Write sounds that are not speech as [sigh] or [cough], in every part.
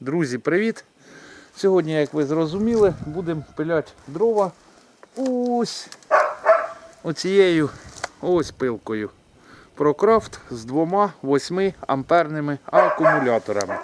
Друзі, привіт! Сьогодні, як ви зрозуміли, будемо пиляти дрова ось оцією ось пилкою. Прокрафт з двома 8 амперними акумуляторами.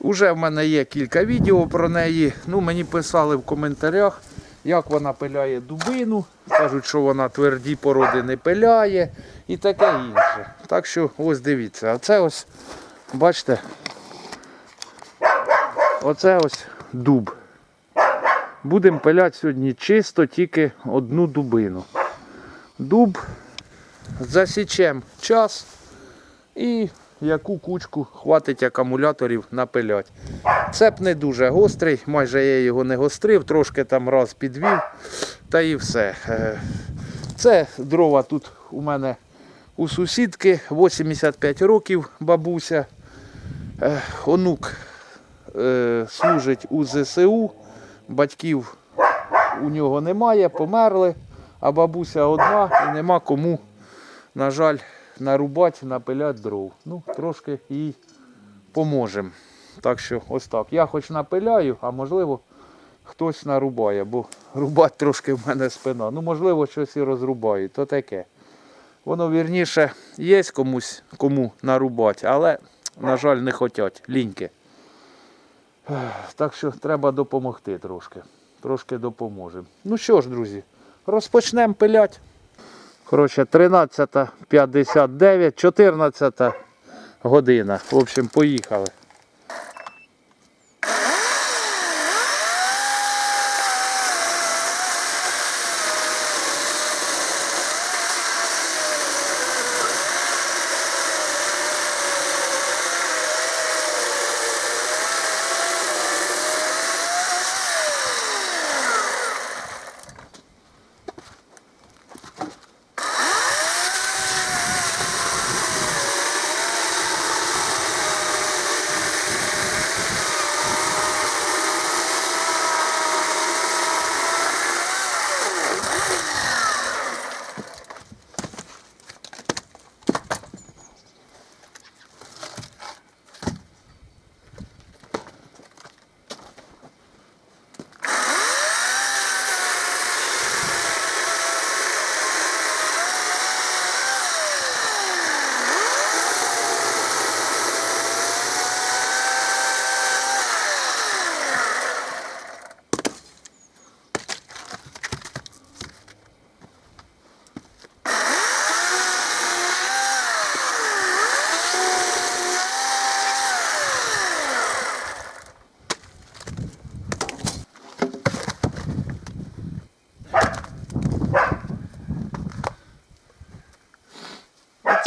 Уже в мене є кілька відео про неї. Ну, мені писали в коментарях, як вона пиляє дубину. Кажуть, що вона тверді породи не пиляє і таке інше. Так що ось дивіться. А це ось, бачите, оце ось дуб. Будемо пиляти сьогодні чисто тільки одну дубину. Дуб засічемо час і яку кучку хватить акумуляторів напилять. Цеп не дуже гострий, майже я його не гострив, трошки там раз підвів, та і все. Е, Це дрова тут у мене у сусідки 85 років бабуся. Е, Онук е, служить у ЗСУ, батьків у нього немає, померли, а бабуся одна і нема кому, на жаль, нарубати, напиляти дров. Ну, трошки їй поможемо. Так що ось так. Я хоч напиляю, а можливо хтось нарубає, бо рубати трошки в мене спина. Ну, можливо, щось і розрубаю, то таке. Воно вірніше є комусь кому нарубати, але, на жаль, не хочуть. Ліньки. Так що треба допомогти трошки. Трошки допоможемо. Ну що ж, друзі, розпочнемо пилять. Коротше, 13.59, 14 година. В общем, поїхали.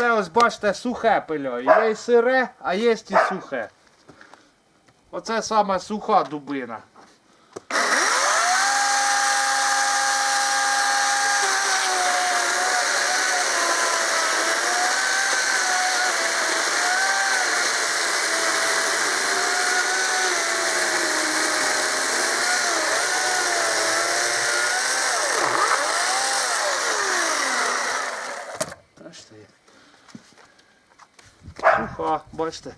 Оце ось бачите, сухе пильо. Є і сире, а є і сухе. Оце саме суха дубина. Бачите, як. Суха, бачите.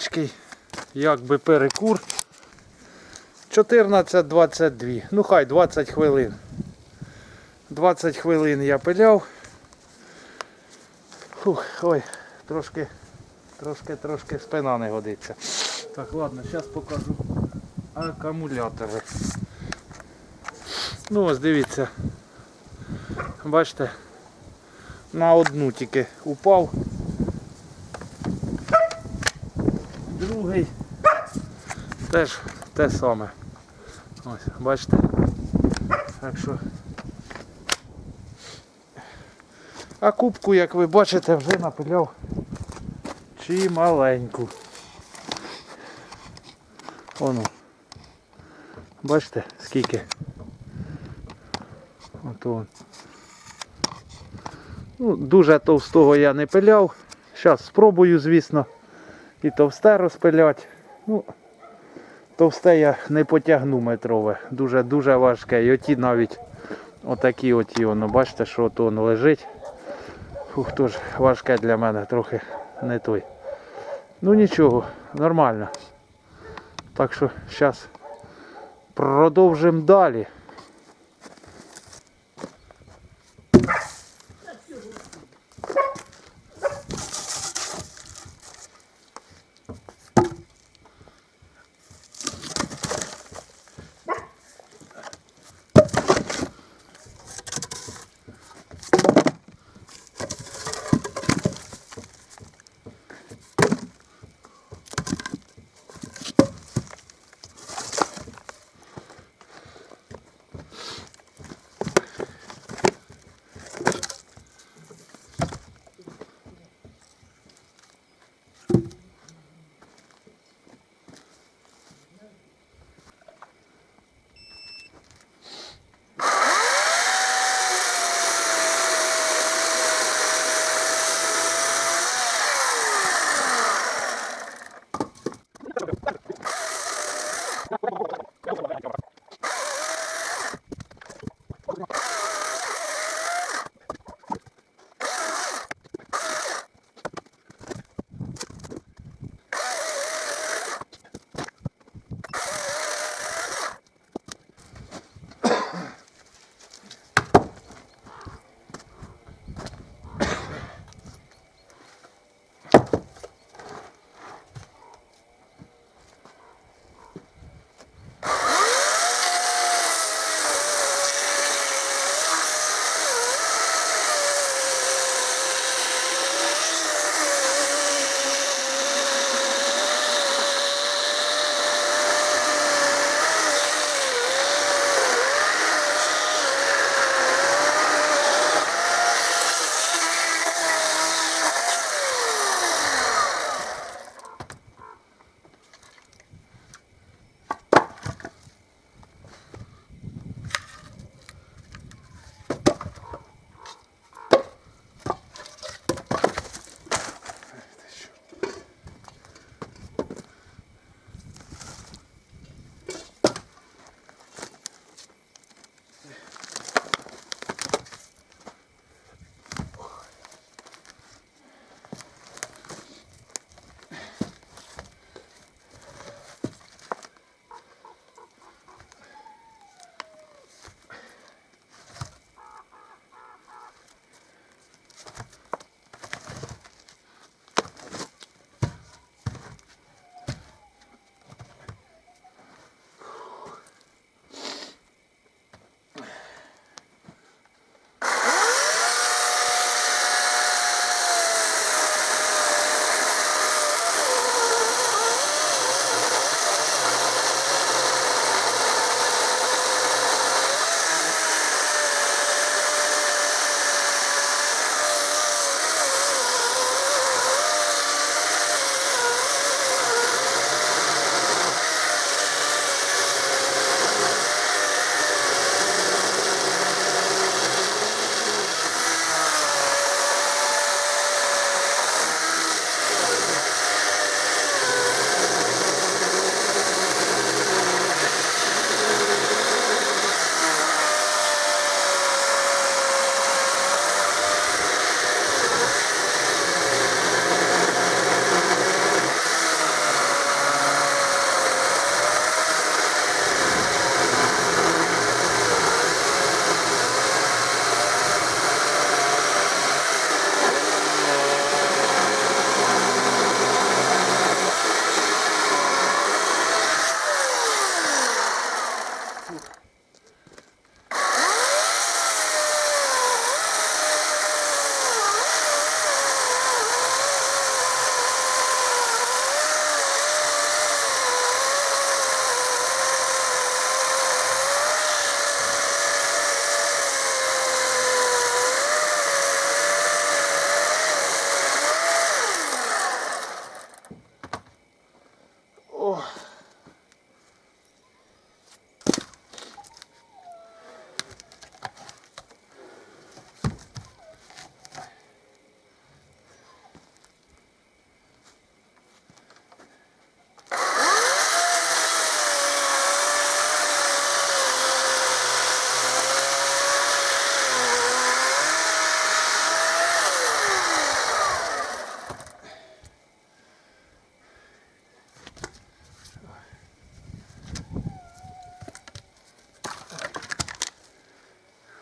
Невеличкий, якби перекур. 14-22. Ну хай 20 хвилин. 20 хвилин я пиляв. Фух, ой, трошки, трошки, трошки спина не годиться. Так, ладно, зараз покажу акумулятори. Ну ось дивіться. Бачите, на одну тільки упав. Теж те саме. Ось, бачите. Так що. А кубку, як ви бачите, вже напиляв чималеньку. Оно. Бачите, скільки? Он. Ну, дуже товстого я не пиляв. Зараз спробую, звісно, і товсте розпилять. Ну, товсте я не потягну метрове. Дуже-дуже важке. І оті навіть отакі оті, воно, бачите, що от воно лежить. Фух, тож важке для мене трохи не той. Ну нічого, нормально. Так що зараз продовжимо далі.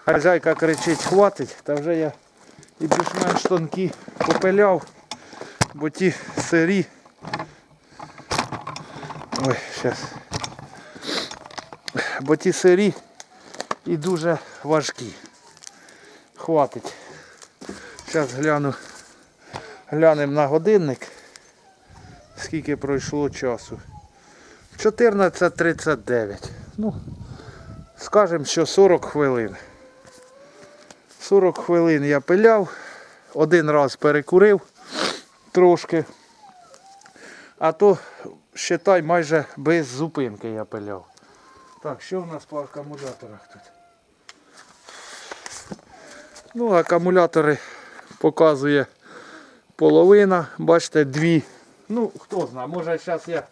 Хазяйка кричить, хватить, та вже я і більш-менш тонкі попиляв, бо ті сирі. Ой, зараз. Бо ті сирі і дуже важкі. Хватить. Зараз гляну. Глянемо на годинник. Скільки пройшло часу. 14.39. Ну, скажемо, що 40 хвилин. 40 хвилин я пиляв, один раз перекурив трошки. А то, считай, майже без зупинки я пиляв. Так, що в нас по акумуляторах тут? Ну, акумулятори показує половина, бачите, дві. Ну, хто знає, може зараз я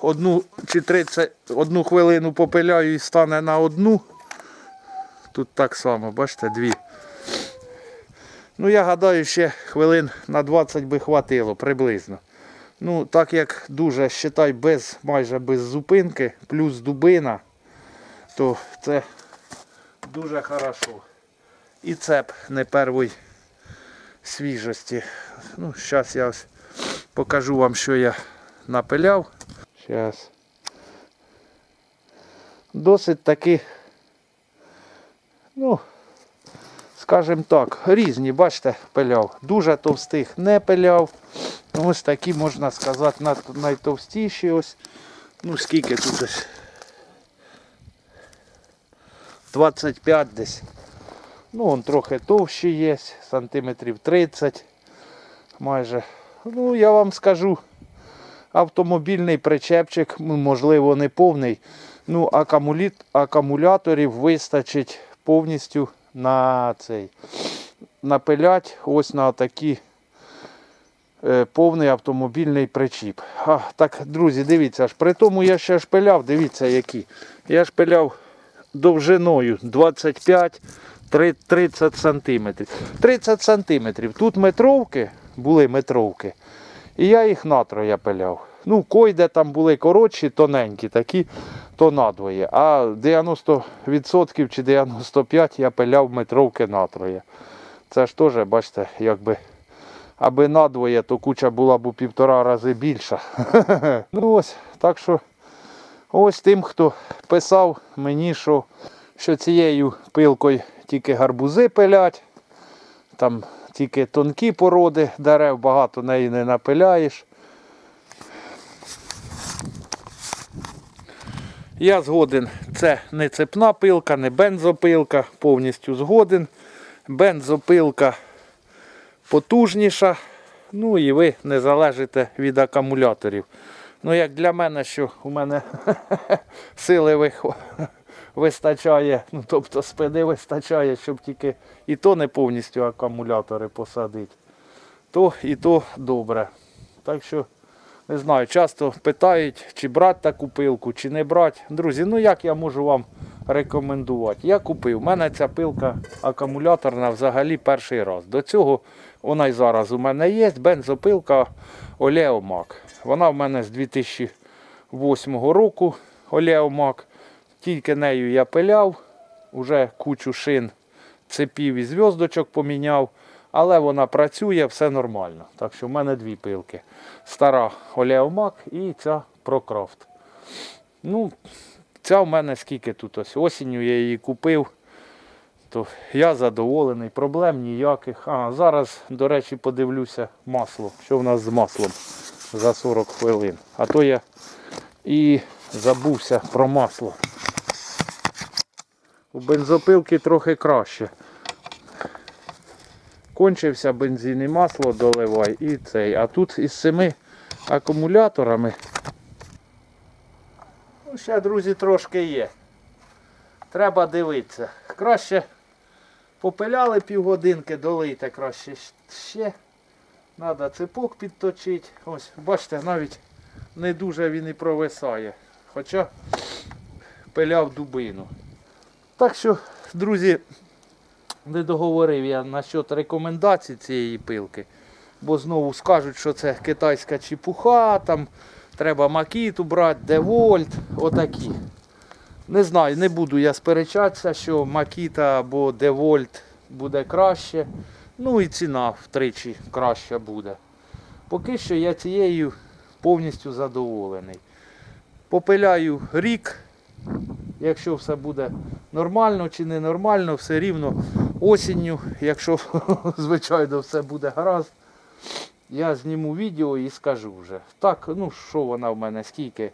одну чи 30, одну хвилину попиляю і стане на одну. Тут так само, бачите, дві. Ну, я гадаю, ще хвилин на 20 би хватило приблизно. Ну, так як дуже, считай, без, майже без зупинки, плюс дубина, то це дуже хорошо. І цеп не першої свіжості. Ну, зараз я ось покажу вам, що я напиляв. Зараз. Досить таки, ну, скажімо так, різні, бачите, пиляв. Дуже товстих не пиляв. Ось такі, можна сказати, найтовстіші ось. Ну, скільки тут ось. 25 десь. Ну, он трохи товщі є, сантиметрів 30 майже. Ну, я вам скажу, автомобільний причепчик, можливо, не повний. Ну, акумуляторів вистачить повністю на цей. Напилять ось на такі е, повний автомобільний причіп. А, так, друзі, дивіться, аж при тому я ще шпиляв, дивіться які. Я шпиляв довжиною 25. 30 сантиметрів. 30 сантиметрів. Тут метровки, були метровки. І я їх натроя пиляв. Ну, койде там були коротші, тоненькі, такі, то надвоє. А 90% чи 95% я пиляв метровки натроя. Це ж теж, бачите, якби. Аби надвоє, то куча була б у півтора рази більша. [laughs] ну ось, так що ось тим, хто писав мені, що, що цією пилкою тільки гарбузи пилять, там тільки тонкі породи дерев, багато неї не напиляєш. Я згоден, це не цепна пилка, не бензопилка, повністю згоден. Бензопилка потужніша, ну і ви не залежите від акумуляторів. Ну, як для мене, що у мене [laughs] сили вистачає, ну тобто спини вистачає, щоб тільки і то не повністю акумулятори посадити, то і то добре. Так що, не знаю, часто питають, чи брати таку пилку, чи не брати. Друзі, ну як я можу вам рекомендувати? Я купив. У мене ця пилка акумуляторна взагалі перший раз. До цього вона й зараз у мене є. Бензопилка Олеомак. Вона в мене з 2008 року Олеомак. Тільки нею я пиляв, уже кучу шин цепів і зв'язочок поміняв, але вона працює, все нормально. Так що в мене дві пилки. Стара Олеомак і ця Прокрафт. Ну, ця в мене скільки тут ось осінню я її купив. То я задоволений, проблем ніяких. А зараз, до речі, подивлюся масло. Що в нас з маслом за 40 хвилин. А то я і забувся про масло. У бензопилки трохи краще. Кончився бензин і масло доливай і цей. А тут із цими акумуляторами. Ну, ще, друзі, трошки є. Треба дивитися. Краще попиляли півгодинки, долийте краще ще. Треба цепок підточити. Ось, бачите, навіть не дуже він і провисає. Хоча пиляв дубину. Так що, друзі, не договорив я насчет рекомендацій цієї пилки. Бо знову скажуть, що це китайська чепуха, там треба макіту брати, девольт, отакі. Не знаю, не буду я сперечатися, що Макіта або Девольт буде краще. Ну і ціна втричі краща буде. Поки що я цією повністю задоволений. Попиляю рік, якщо все буде нормально чи не нормально, все рівно осінню, якщо, [laughs] звичайно, все буде гаразд, я зніму відео і скажу вже. Так, ну що вона в мене, скільки?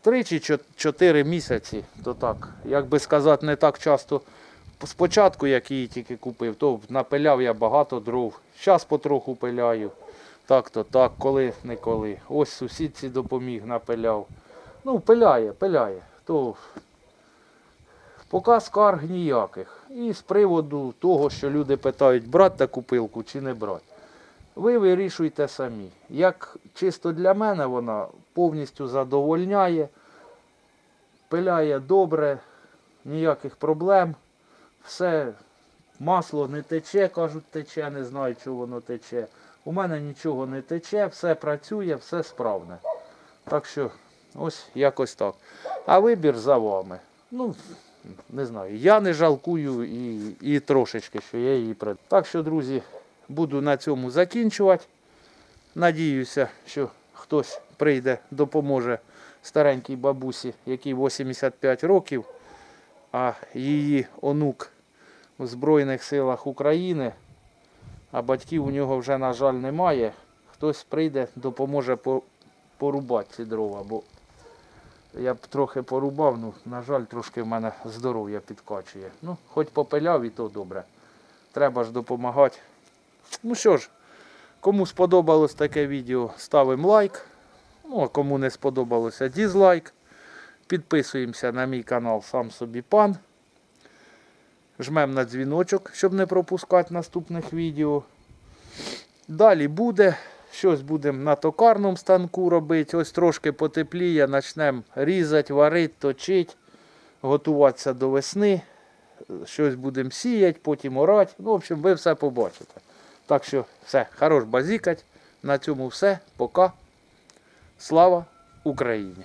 Три чи чо- чотири місяці, то так, як би сказати, не так часто. Спочатку, як її тільки купив, то напиляв я багато дров. Зараз потроху пиляю. Так то так, коли не коли. Ось сусідці допоміг, напиляв. Ну, пиляє, пиляє. То поки скарг ніяких. І з приводу того, що люди питають, брати таку пилку чи не брати. Ви вирішуйте самі. Як чисто для мене вона повністю задовольняє, пиляє добре, ніяких проблем. Все, масло не тече, кажуть, тече, не знаю, чого воно тече. У мене нічого не тече, все працює, все справне. Так що ось якось так. А вибір за вами. Ну, не знаю, я не жалкую і, і трошечки, що я її придбав. Так що, друзі, буду на цьому закінчувати. Надіюся, що хтось прийде, допоможе старенькій бабусі, якій 85 років, а її онук у Збройних силах України, а батьків у нього вже, на жаль, немає. Хтось прийде, допоможе порубати ці дрова, бо я б трохи порубав, ну, на жаль, трошки в мене здоров'я підкачує. Ну, хоч попиляв і то добре. Треба ж допомагати. Ну що ж, кому сподобалось таке відео, ставимо лайк. Ну, а кому не сподобалося, дізлайк. Підписуємося на мій канал Сам собі пан. Жмемо на дзвіночок, щоб не пропускати наступних відео. Далі буде. Щось будемо на токарному станку робити. Ось трошки потепліє, почнемо різати, варити, точити, готуватися до весни. Щось будемо сіяти, потім орати. Ну, в общем, ви все побачите. Так що все, хорош базікать. На цьому все. Пока. Слава Україні!